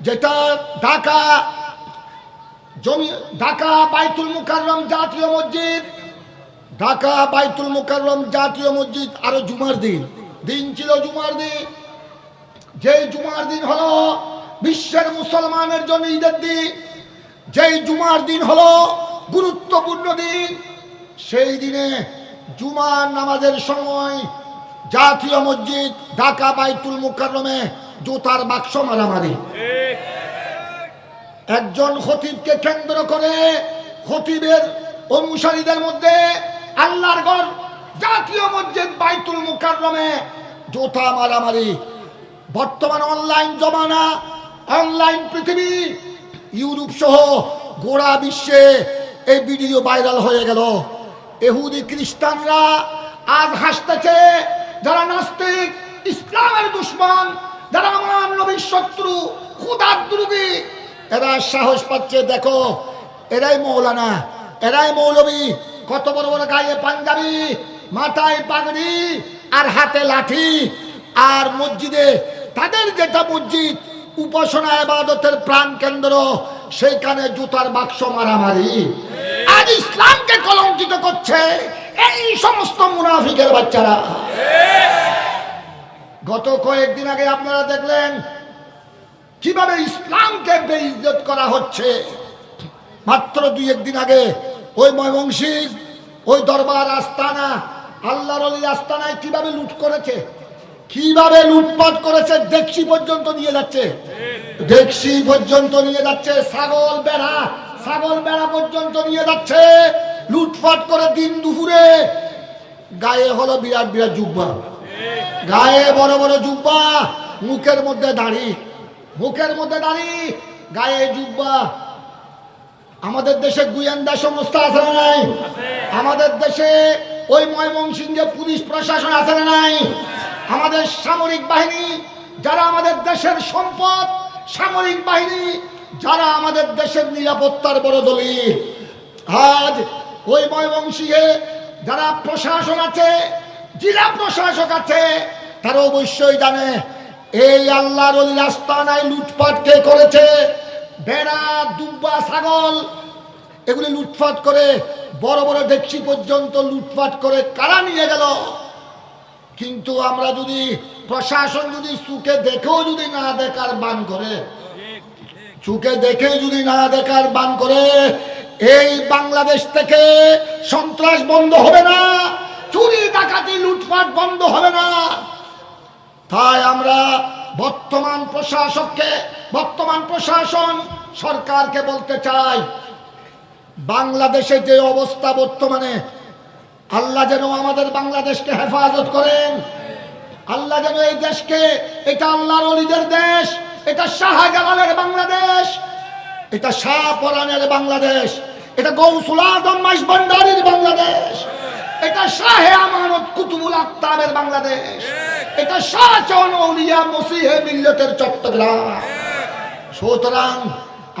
যেটা ঢাকা জমি, ঢাকা বাইতুল মুকাররম জাতীয় মসজিদ, ঢাকা বাইতুল মুকাররম জাতীয় মসজিদ আরও জুমার দিন। দিন ছিল জুমার দিন। যে জুমার দিন হলো বিশ্বের মুসলমানের জন্য ঈদের দিন। যেই জুমার দিন হলো গুরুত্বপূর্ণ দিন। সেই দিনে জুমার নামাজের সময় জাতীয় মসজিদ ঢাকা বাইতুল মুকাররমে জুতার বাক্স মারামারি। একজন খতিবকে কেন্দ্র করে খতিবের অনুসারীদের মধ্যে আল্লাহর ঘর, জাতীয় মসজিদ বাইতুল মুকাররমে জোতা মারামারি। বর্তমান অনলাইন জমানা, অনলাইন পৃথিবী, ইউরোপ সহ গোড়া বিশ্বে এই ভিডিও ভাইরাল হয়ে গেল। এহুদি খ্রিস্টানরা আজ হাসতেছে, যারা নাস্তিক, ইসলামের দুশ্মন শত্রু, খুদার দুর্বী। এরা সাহস পাচ্ছে, দেখো। এরাই মৌলানা, এরাই মৌলবী। কত বড় বড় গায়ে পাঞ্জাবি, মাথায় পাগড়ি আর হাতে লাঠি। আর মসজিদে তাদের যেটা মসজিদ, উপাসনা আবাদতের প্রাণ কেন্দ্র, সেইখানে জুতার বাক্স মারামারি। আর ইসলামকে কলঙ্কিত করছে এই সমস্ত মুনাফিকের বাচ্চারা। গত কয়েকদিন আগে আপনারা দেখলেন কীভাবে ইসলামকে বেইজ্জত করা হচ্ছে? মাত্র দুই একদিন আগে ওই ময়মনসিং, ওই দরবার আস্তানা, আল্লাহর আস্তানায় কীভাবে লুট করেছে? কীভাবে লুটপাট করেছে? দেখছি পর্যন্ত নিয়ে যাচ্ছে। দেখছি পর্যন্ত নিয়ে যাচ্ছে। ছাগল বেড়া ছাগল বেড়া পর্যন্ত নিয়ে যাচ্ছে। লুটপাট করে দিন দুপুরে। গায়ে হলো বিরাট বিরাট জুব্বা। গায়ে বড় বড় জুব্বা। মুখের মধ্যে দাড়ি। মুখের মধ্যে দাড়ি গায়ে জুব্বা। আমাদের দেশে গুয়েন্দা সংস্থা আছে না নাই? আমাদের দেশে ওই ময়মনসিংহে পুলিশ প্রশাসন আছে না নাই? আমাদের সামরিক বাহিনী, যারা আমাদের দেশের সম্পদ, সামরিক বাহিনী, যারা আমাদের দেশের নিরাপত্তার বড় দলিল। আজ ওই ময়মনসিংহে যারা প্রশাসন আছে, জেলা প্রশাসক আছে তারা অবশ্যই জানে এই আল্লাহর অলি রাস্তানায় লুটপাট কে করেছে? বেড়া, দুব্বা, ছাগল। এগুলি লুটপাট করে বড় বড় ডেকচি পর্যন্ত লুটপাট করে কারা নিয়ে গেল? কিন্তু আমরা যদি প্রশাসন যদি চুকে দেখেও যদি না দেখার বান করে চুকে দেখে যদি না দেখার বান করে, এই বাংলাদেশ থেকে সন্ত্রাস বন্ধ হবে না, চুরি ডাকাতি লুটপাট বন্ধ হবে না। তাই আমরা বর্তমান প্রশাসককে, বর্তমান প্রশাসন সরকারকে বলতে চাই, বাংলাদেশে যে অবস্থা বর্তমানে, আল্লাহ যেন আমাদের বাংলাদেশকে হেফাজত করেন। আল্লাহ যেন এই দেশকে, এটা আল্লাহর অলিদের দেশ, এটা শাহজালালের বাংলাদেশ, এটা শাহ পরানের বাংলাদেশ, এটা গৌসুল আজম মাইস বাংলাদেশ, এটা শাহে আমানত কুতুবুল আক্তাবের বাংলাদেশ। এটা শাহ চন উলিয়া মসিহে মিল্লতের চট্টগ্রাম। সুতরাং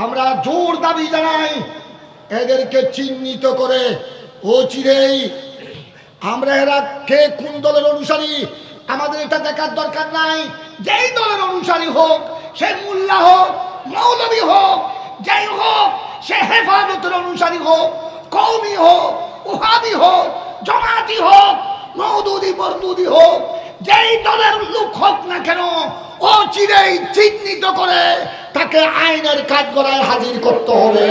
আমরা জোর দাবি জানাই, এদেরকে চিহ্নিত করে ও চিরেই আমরা এরা কে কোন দলের অনুসারী, আমাদের এটা দেখার দরকার নাই। যেই দলের অনুসারী হোক, সে মোল্লা হোক, মৌলবী হোক, যেই হোক, সে হেফাজতের অনুসারী হোক কৌমি হোক, উহাবি হোক, জমাতি হোক মৌদুদি বরদুদি হোক যেই দলের লোক হোক না কেন অচিরেই চিহ্নিত করে তাকে আইনের কাঠগড়ায় হাজির করতে হবে।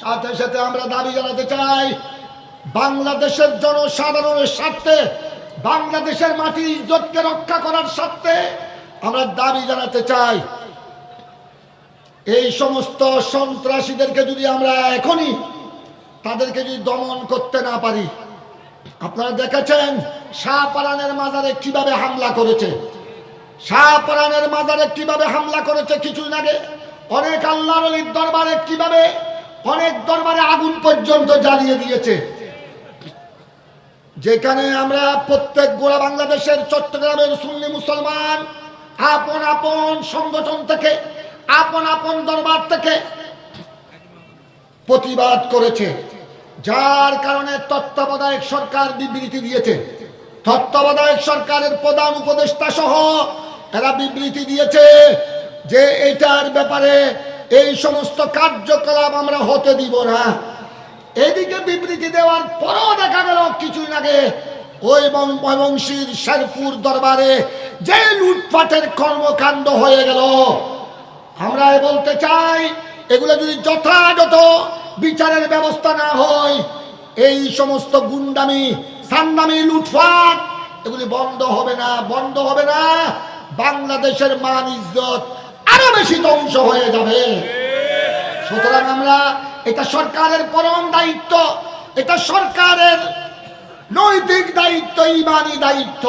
সাথে সাথে আমরা দাবি জানাতে চাই, বাংলাদেশের জনসাধারণের স্বার্থে, বাংলাদেশের মাটির ইজ্জতকে রক্ষা করার স্বার্থে আমরা দাবি জানাতে চাই। এই সমস্ত সন্ত্রাসীদেরকে যদি আমরা এখনই তাদেরকে যদি দমন করতে না পারি আপনারা দেখেছেন শাহপারানের মাজারে কীভাবে হামলা করেছে? শাহপারানের মাজারে কীভাবে হামলা করেছে কিছুদিন আগে? অনেক আল্লাহর অলির দরবারে কীভাবে অনেক দরবারে আগুন পর্যন্ত জ্বালিয়ে দিয়েছে? যেখানে আমরা প্রত্যেক গোড়া বাংলাদেশের চট্টগ্রামের সুন্নি মুসলমান, আপন আপন সংগঠন থেকে, আপন আপন দরবার থেকে প্রতিবাদ করেছে। যার কারণে তত্ত্বাবধায়ক সরকার বিবৃতি দিয়েছে। তত্ত্বাবধায়ক সরকারের প্রধান উপদেষ্টা সহ এরা বিবৃতি দিয়েছে যে এটার ব্যাপারে এই সমস্ত কার্যকলাপ আমরা হতে দিব না। এদিকে বিবৃতি দেওয়ার পরও দেখা গেল কিছুদিন আগে ওই মম- শেরপুর দরবারে যে লুটপাটের কর্মকাণ্ড হয়ে গেল। আমরা বলতে চাই, এগুলো যদি যথাযথ বিচারের ব্যবস্থা না হয়, এই সমস্ত গুন্ডামি সান্নামি লুটফাট, এগুলি বন্ধ হবে না, বন্ধ হবে না। বাংলাদেশের মান ইজ্জত আরও বেশি ধ্বংস হয়ে যাবে। সুতরাং আমরা, এটা সরকারের পরম দায়িত্ব, এটা সরকারের নৈতিক দায়িত্ব, ইমানি দায়িত্ব।